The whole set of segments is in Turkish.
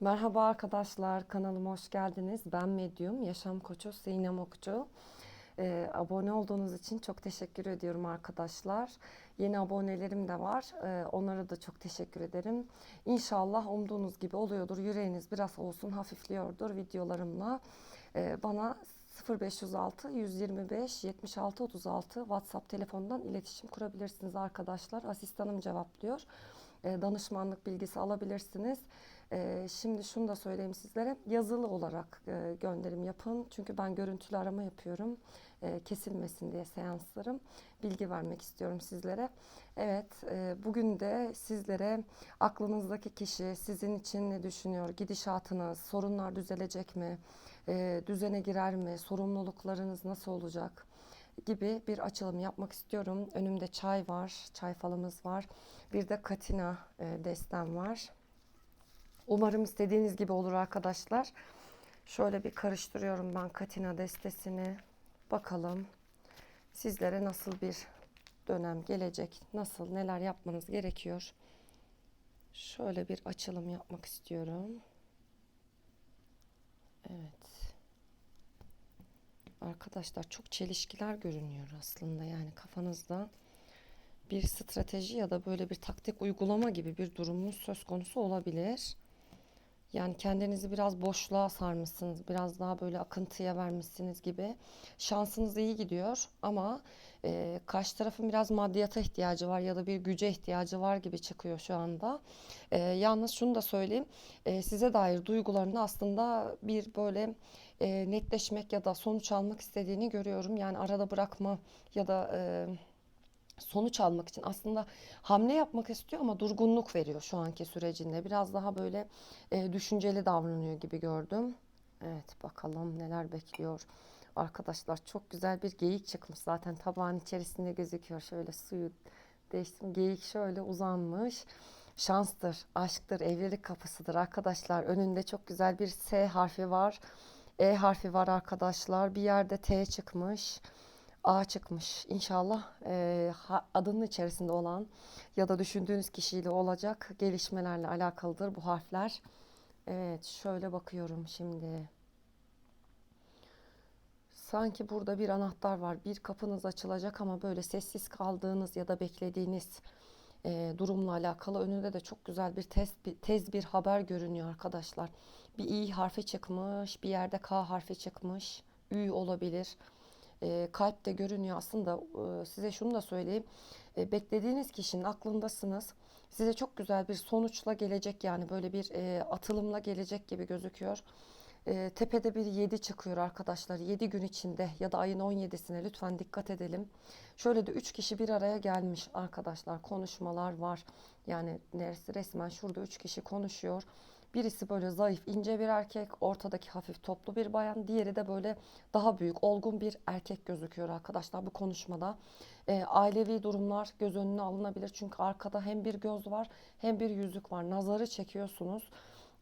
Merhaba arkadaşlar, kanalıma hoş geldiniz. Ben Medyum, yaşam koçu Sinem Okçu. Ee, abone olduğunuz için çok teşekkür ediyorum arkadaşlar. Yeni abonelerim de var. Ee, onlara da çok teşekkür ederim. İnşallah umduğunuz gibi oluyordur. Yüreğiniz biraz olsun hafifliyordur videolarımla. Ee, bana 0506 125 76 36 WhatsApp telefonundan iletişim kurabilirsiniz arkadaşlar. Asistanım cevaplıyor. Ee, danışmanlık bilgisi alabilirsiniz. Ee, şimdi şunu da söyleyeyim sizlere. Yazılı olarak e, gönderim yapın. Çünkü ben görüntülü arama yapıyorum. E, kesilmesin diye seanslarım. Bilgi vermek istiyorum sizlere. Evet, e, bugün de sizlere aklınızdaki kişi sizin için ne düşünüyor? Gidişatınız, sorunlar düzelecek mi? E, düzene girer mi? Sorumluluklarınız nasıl olacak? Gibi bir açılım yapmak istiyorum. Önümde çay var, çay falımız var. Bir de katina e, destem var. Umarım istediğiniz gibi olur arkadaşlar. Şöyle bir karıştırıyorum ben katina destesini. Bakalım sizlere nasıl bir dönem gelecek, nasıl neler yapmanız gerekiyor. Şöyle bir açılım yapmak istiyorum. Evet. Arkadaşlar çok çelişkiler görünüyor aslında yani kafanızda bir strateji ya da böyle bir taktik uygulama gibi bir durumunuz söz konusu olabilir. Yani kendinizi biraz boşluğa sarmışsınız, biraz daha böyle akıntıya vermişsiniz gibi. Şansınız iyi gidiyor ama e, karşı tarafın biraz maddiyata ihtiyacı var ya da bir güce ihtiyacı var gibi çıkıyor şu anda. E, yalnız şunu da söyleyeyim, e, size dair duygularını aslında bir böyle e, netleşmek ya da sonuç almak istediğini görüyorum. Yani arada bırakma ya da e, sonuç almak için aslında hamle yapmak istiyor ama durgunluk veriyor şu anki sürecinde. Biraz daha böyle e, düşünceli davranıyor gibi gördüm. Evet bakalım neler bekliyor. Arkadaşlar çok güzel bir geyik çıkmış zaten tabağın içerisinde gözüküyor. Şöyle suyu değiştim. Geyik şöyle uzanmış. Şanstır, aşktır, evlilik kapısıdır arkadaşlar. Önünde çok güzel bir S harfi var. E harfi var arkadaşlar. Bir yerde T çıkmış. A çıkmış. İnşallah e, adının içerisinde olan ya da düşündüğünüz kişiyle olacak gelişmelerle alakalıdır bu harfler. Evet, şöyle bakıyorum şimdi. Sanki burada bir anahtar var. Bir kapınız açılacak ama böyle sessiz kaldığınız ya da beklediğiniz e, durumla alakalı önünde de çok güzel bir tez, bir tez bir haber görünüyor arkadaşlar. Bir i harfi çıkmış, bir yerde k harfi çıkmış. Ü olabilir e, kalp de görünüyor. Aslında e, size şunu da söyleyeyim. E, beklediğiniz kişinin aklındasınız. Size çok güzel bir sonuçla gelecek yani böyle bir e, atılımla gelecek gibi gözüküyor. E, tepede bir 7 çıkıyor arkadaşlar. 7 gün içinde ya da ayın 17'sine lütfen dikkat edelim. Şöyle de 3 kişi bir araya gelmiş arkadaşlar. Konuşmalar var. Yani neresi resmen şurada 3 kişi konuşuyor. Birisi böyle zayıf, ince bir erkek, ortadaki hafif toplu bir bayan, diğeri de böyle daha büyük, olgun bir erkek gözüküyor arkadaşlar bu konuşmada. E, ailevi durumlar göz önüne alınabilir çünkü arkada hem bir göz var hem bir yüzük var. Nazarı çekiyorsunuz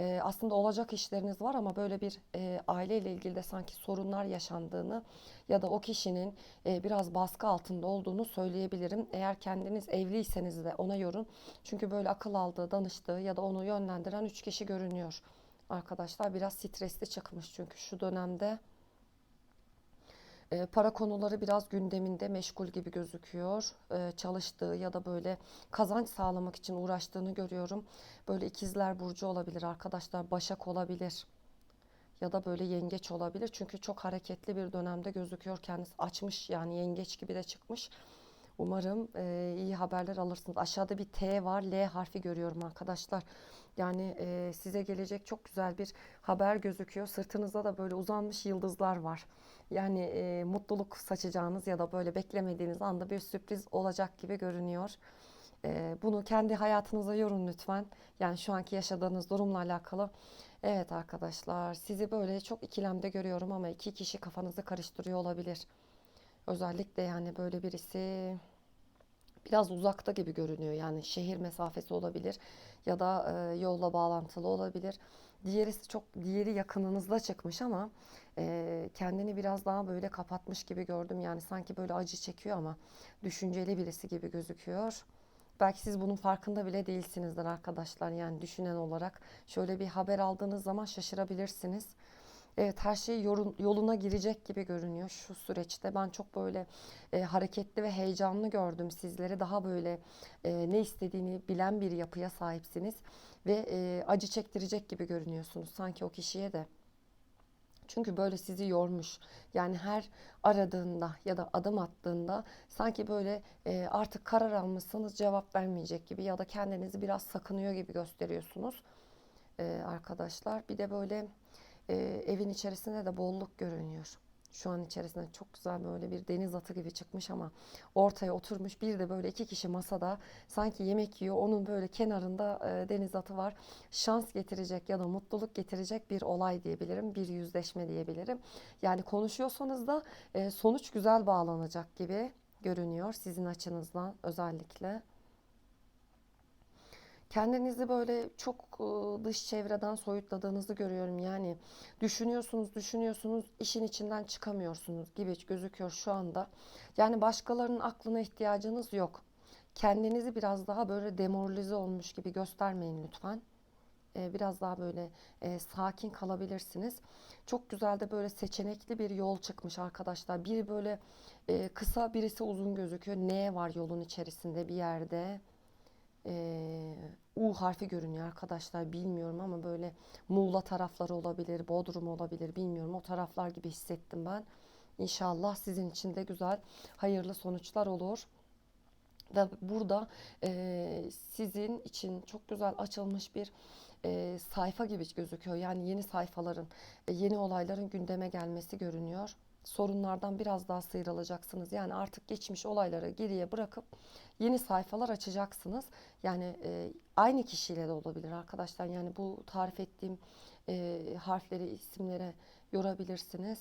e, aslında olacak işleriniz var ama böyle bir e, aileyle ilgili de sanki sorunlar yaşandığını ya da o kişinin e, biraz baskı altında olduğunu söyleyebilirim. Eğer kendiniz evliyseniz de ona yorun. Çünkü böyle akıl aldığı, danıştığı ya da onu yönlendiren üç kişi görünüyor. Arkadaşlar biraz stresli çıkmış çünkü şu dönemde para konuları biraz gündeminde meşgul gibi gözüküyor. E, çalıştığı ya da böyle kazanç sağlamak için uğraştığını görüyorum. Böyle ikizler burcu olabilir arkadaşlar, başak olabilir. Ya da böyle yengeç olabilir. Çünkü çok hareketli bir dönemde gözüküyor kendisi. Açmış yani yengeç gibi de çıkmış. Umarım e, iyi haberler alırsınız. Aşağıda bir T var, L harfi görüyorum arkadaşlar. Yani e, size gelecek çok güzel bir haber gözüküyor. Sırtınızda da böyle uzanmış yıldızlar var. Yani e, mutluluk saçacağınız ya da böyle beklemediğiniz anda bir sürpriz olacak gibi görünüyor. E, bunu kendi hayatınıza yorun lütfen. Yani şu anki yaşadığınız durumla alakalı. Evet arkadaşlar sizi böyle çok ikilemde görüyorum ama iki kişi kafanızı karıştırıyor olabilir. Özellikle yani böyle birisi biraz uzakta gibi görünüyor. Yani şehir mesafesi olabilir ya da e, yolla bağlantılı olabilir. Diğeri çok diğeri yakınınızda çıkmış ama e, kendini biraz daha böyle kapatmış gibi gördüm. Yani sanki böyle acı çekiyor ama düşünceli birisi gibi gözüküyor. Belki siz bunun farkında bile değilsinizdir arkadaşlar. Yani düşünen olarak şöyle bir haber aldığınız zaman şaşırabilirsiniz. Evet her şey yoluna girecek gibi görünüyor şu süreçte. Ben çok böyle e, hareketli ve heyecanlı gördüm sizleri. Daha böyle e, ne istediğini bilen bir yapıya sahipsiniz ve e, acı çektirecek gibi görünüyorsunuz sanki o kişiye de. Çünkü böyle sizi yormuş. Yani her aradığında ya da adım attığında sanki böyle e, artık karar almışsınız cevap vermeyecek gibi ya da kendinizi biraz sakınıyor gibi gösteriyorsunuz e, arkadaşlar. Bir de böyle e, evin içerisinde de bolluk görünüyor. Şu an içerisinde çok güzel böyle bir deniz atı gibi çıkmış ama ortaya oturmuş bir de böyle iki kişi masada sanki yemek yiyor. Onun böyle kenarında e, deniz atı var. Şans getirecek ya da mutluluk getirecek bir olay diyebilirim. Bir yüzleşme diyebilirim. Yani konuşuyorsanız da e, sonuç güzel bağlanacak gibi görünüyor sizin açınızdan özellikle. Kendinizi böyle çok e, dış çevreden soyutladığınızı görüyorum. Yani düşünüyorsunuz, düşünüyorsunuz, işin içinden çıkamıyorsunuz gibi gözüküyor şu anda. Yani başkalarının aklına ihtiyacınız yok. Kendinizi biraz daha böyle demoralize olmuş gibi göstermeyin lütfen. E, Biraz daha böyle e, sakin kalabilirsiniz. Çok güzel de böyle seçenekli bir yol çıkmış arkadaşlar. Biri böyle e, kısa, birisi uzun gözüküyor. N var yolun içerisinde bir yerde e, U harfi görünüyor arkadaşlar bilmiyorum ama böyle Muğla tarafları olabilir, Bodrum olabilir bilmiyorum. O taraflar gibi hissettim ben. İnşallah sizin için de güzel, hayırlı sonuçlar olur. Ve burada e, sizin için çok güzel açılmış bir e, sayfa gibi gözüküyor. Yani yeni sayfaların, e, yeni olayların gündeme gelmesi görünüyor. Sorunlardan biraz daha sıyrılacaksınız. Yani artık geçmiş olayları geriye bırakıp yeni sayfalar açacaksınız. Yani e, aynı kişiyle de olabilir arkadaşlar. Yani bu tarif ettiğim e, harfleri, isimlere yorabilirsiniz.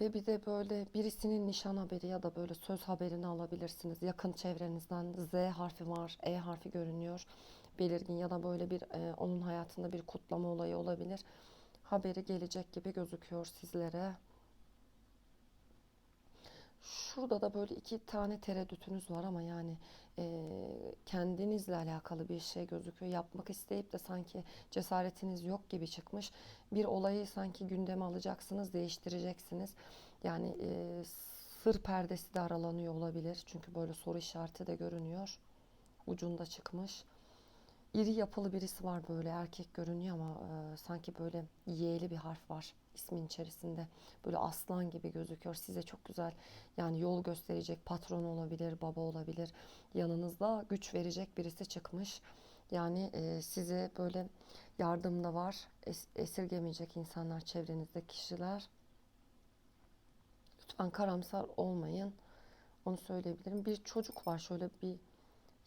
Ve bir de böyle birisinin nişan haberi ya da böyle söz haberini alabilirsiniz. Yakın çevrenizden Z harfi var, E harfi görünüyor. Belirgin ya da böyle bir e, onun hayatında bir kutlama olayı olabilir. Haberi gelecek gibi gözüküyor sizlere. Şurada da böyle iki tane tereddütünüz var ama yani e, kendinizle alakalı bir şey gözüküyor. Yapmak isteyip de sanki cesaretiniz yok gibi çıkmış. Bir olayı sanki gündeme alacaksınız, değiştireceksiniz. Yani e, sır perdesi de aralanıyor olabilir. Çünkü böyle soru işareti de görünüyor. Ucunda çıkmış. İri yapılı birisi var böyle erkek görünüyor ama e, sanki böyle Y'li bir harf var ismin içerisinde. Böyle aslan gibi gözüküyor. Size çok güzel yani yol gösterecek patron olabilir, baba olabilir. Yanınızda güç verecek birisi çıkmış. Yani e, size böyle yardım da var. Es- esirgemeyecek insanlar çevrenizdeki kişiler. Lütfen karamsar olmayın. Onu söyleyebilirim. Bir çocuk var şöyle bir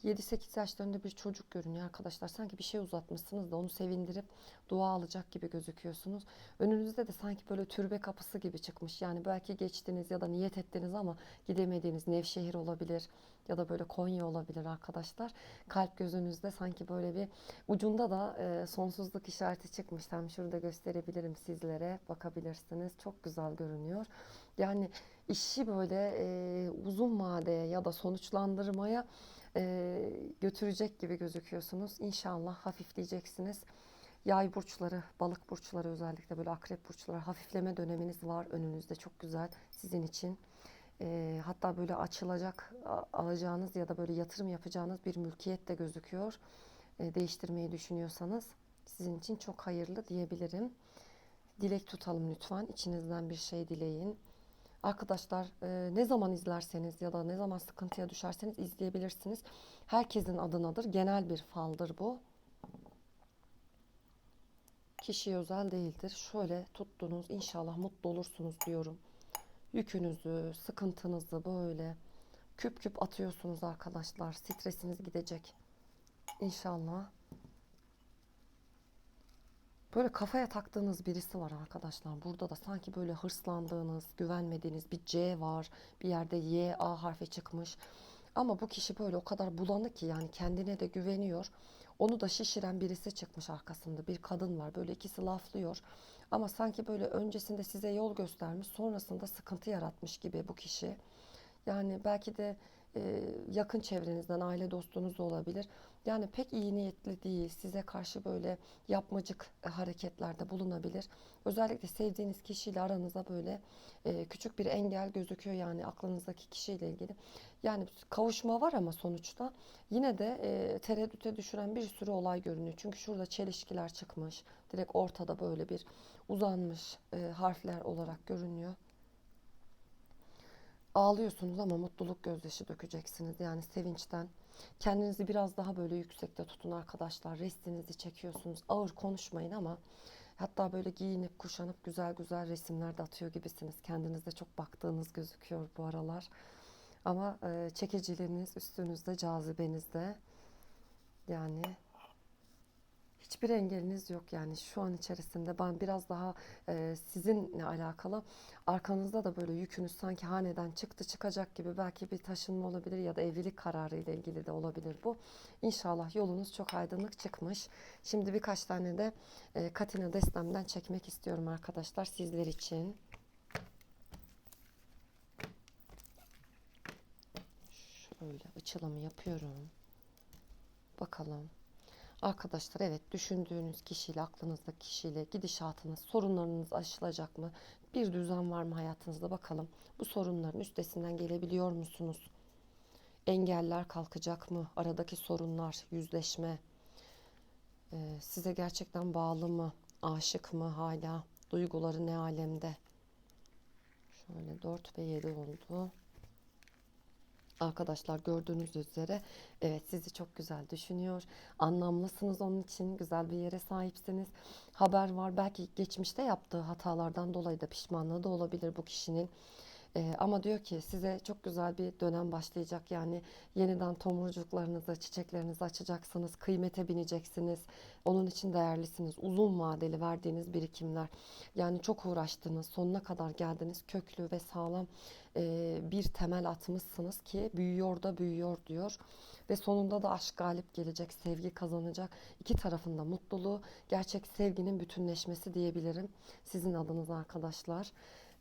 7-8 yaşlarında bir çocuk görünüyor arkadaşlar. Sanki bir şey uzatmışsınız da onu sevindirip dua alacak gibi gözüküyorsunuz. Önünüzde de sanki böyle türbe kapısı gibi çıkmış. Yani belki geçtiniz ya da niyet ettiniz ama gidemediğiniz Nevşehir olabilir ya da böyle Konya olabilir arkadaşlar. Kalp gözünüzde sanki böyle bir ucunda da e, sonsuzluk işareti çıkmış. Tam şurada gösterebilirim sizlere. Bakabilirsiniz. Çok güzel görünüyor. Yani işi böyle e, uzun vadeye ya da sonuçlandırmaya e, götürecek gibi gözüküyorsunuz. İnşallah hafifleyeceksiniz. Yay burçları, balık burçları özellikle böyle akrep burçları hafifleme döneminiz var önünüzde çok güzel sizin için. E, hatta böyle açılacak alacağınız ya da böyle yatırım yapacağınız bir mülkiyet de gözüküyor. E, değiştirmeyi düşünüyorsanız sizin için çok hayırlı diyebilirim. Dilek tutalım lütfen. İçinizden bir şey dileyin. Arkadaşlar e, ne zaman izlerseniz ya da ne zaman sıkıntıya düşerseniz izleyebilirsiniz. Herkesin adınadır. Genel bir faldır bu. Kişiye özel değildir. Şöyle tuttunuz. İnşallah mutlu olursunuz diyorum. Yükünüzü, sıkıntınızı böyle küp küp atıyorsunuz arkadaşlar. Stresiniz gidecek. İnşallah. Böyle kafaya taktığınız birisi var arkadaşlar. Burada da sanki böyle hırslandığınız, güvenmediğiniz bir C var. Bir yerde Y, A harfi çıkmış. Ama bu kişi böyle o kadar bulanık ki yani kendine de güveniyor. Onu da şişiren birisi çıkmış arkasında. Bir kadın var. Böyle ikisi laflıyor. Ama sanki böyle öncesinde size yol göstermiş, sonrasında sıkıntı yaratmış gibi bu kişi. Yani belki de yakın çevrenizden, aile dostunuz da olabilir. Yani pek iyi niyetli değil, size karşı böyle yapmacık e, hareketlerde bulunabilir. Özellikle sevdiğiniz kişiyle aranıza böyle e, küçük bir engel gözüküyor yani aklınızdaki kişiyle ilgili. Yani kavuşma var ama sonuçta yine de e, tereddüte düşüren bir sürü olay görünüyor. Çünkü şurada çelişkiler çıkmış. Direkt ortada böyle bir uzanmış e, harfler olarak görünüyor. Ağlıyorsunuz ama mutluluk gözyaşı dökeceksiniz. Yani sevinçten. Kendinizi biraz daha böyle yüksekte tutun arkadaşlar. Restinizi çekiyorsunuz. Ağır konuşmayın ama hatta böyle giyinip kuşanıp güzel güzel resimler de atıyor gibisiniz. Kendinize çok baktığınız gözüküyor bu aralar. Ama e, çekiciliğiniz üstünüzde, cazibenizde. Yani hiçbir engeliniz yok yani şu an içerisinde ben biraz daha e, sizinle alakalı arkanızda da böyle yükünüz sanki haneden çıktı çıkacak gibi belki bir taşınma olabilir ya da evlilik kararı ile ilgili de olabilir bu. İnşallah yolunuz çok aydınlık çıkmış. Şimdi birkaç tane de e, Katina destemden çekmek istiyorum arkadaşlar sizler için. Şöyle açılımı yapıyorum. Bakalım. Arkadaşlar evet düşündüğünüz kişiyle, aklınızdaki kişiyle gidişatınız, sorunlarınız aşılacak mı? Bir düzen var mı hayatınızda bakalım. Bu sorunların üstesinden gelebiliyor musunuz? Engeller kalkacak mı? Aradaki sorunlar, yüzleşme. Ee, size gerçekten bağlı mı? Aşık mı hala? Duyguları ne alemde? Şöyle 4 ve 7 oldu. Arkadaşlar gördüğünüz üzere evet sizi çok güzel düşünüyor. Anlamlısınız onun için güzel bir yere sahipsiniz. Haber var belki geçmişte yaptığı hatalardan dolayı da pişmanlığı da olabilir bu kişinin. Ee, ama diyor ki size çok güzel bir dönem başlayacak yani yeniden tomurcuklarınızı, çiçeklerinizi açacaksınız, kıymete bineceksiniz. Onun için değerlisiniz. Uzun vadeli verdiğiniz birikimler. Yani çok uğraştınız, sonuna kadar geldiniz. Köklü ve sağlam e, bir temel atmışsınız ki büyüyor da büyüyor diyor. Ve sonunda da aşk galip gelecek, sevgi kazanacak. İki tarafında mutluluğu, gerçek sevginin bütünleşmesi diyebilirim. Sizin adınız arkadaşlar.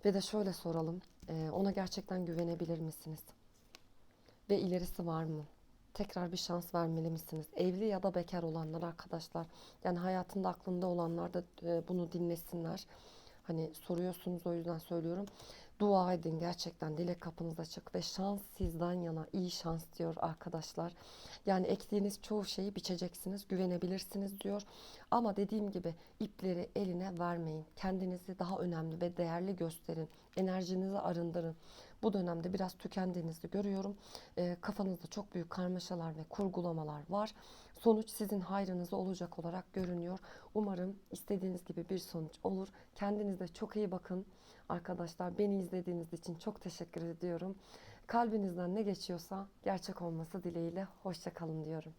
Ve de şöyle soralım. e, ona gerçekten güvenebilir misiniz? Ve ilerisi var mı? Tekrar bir şans vermeli misiniz? Evli ya da bekar olanlar arkadaşlar. Yani hayatında aklında olanlar da bunu dinlesinler. Hani soruyorsunuz o yüzden söylüyorum. Dua edin gerçekten dilek kapınız açık ve şans sizden yana iyi şans diyor arkadaşlar. Yani ektiğiniz çoğu şeyi biçeceksiniz, güvenebilirsiniz diyor. Ama dediğim gibi ipleri eline vermeyin. Kendinizi daha önemli ve değerli gösterin. Enerjinizi arındırın. Bu dönemde biraz tükendiğinizi görüyorum. E, kafanızda çok büyük karmaşalar ve kurgulamalar var. Sonuç sizin hayrınıza olacak olarak görünüyor. Umarım istediğiniz gibi bir sonuç olur. Kendinize çok iyi bakın. Arkadaşlar beni izlediğiniz için çok teşekkür ediyorum. Kalbinizden ne geçiyorsa gerçek olması dileğiyle hoşça kalın diyorum.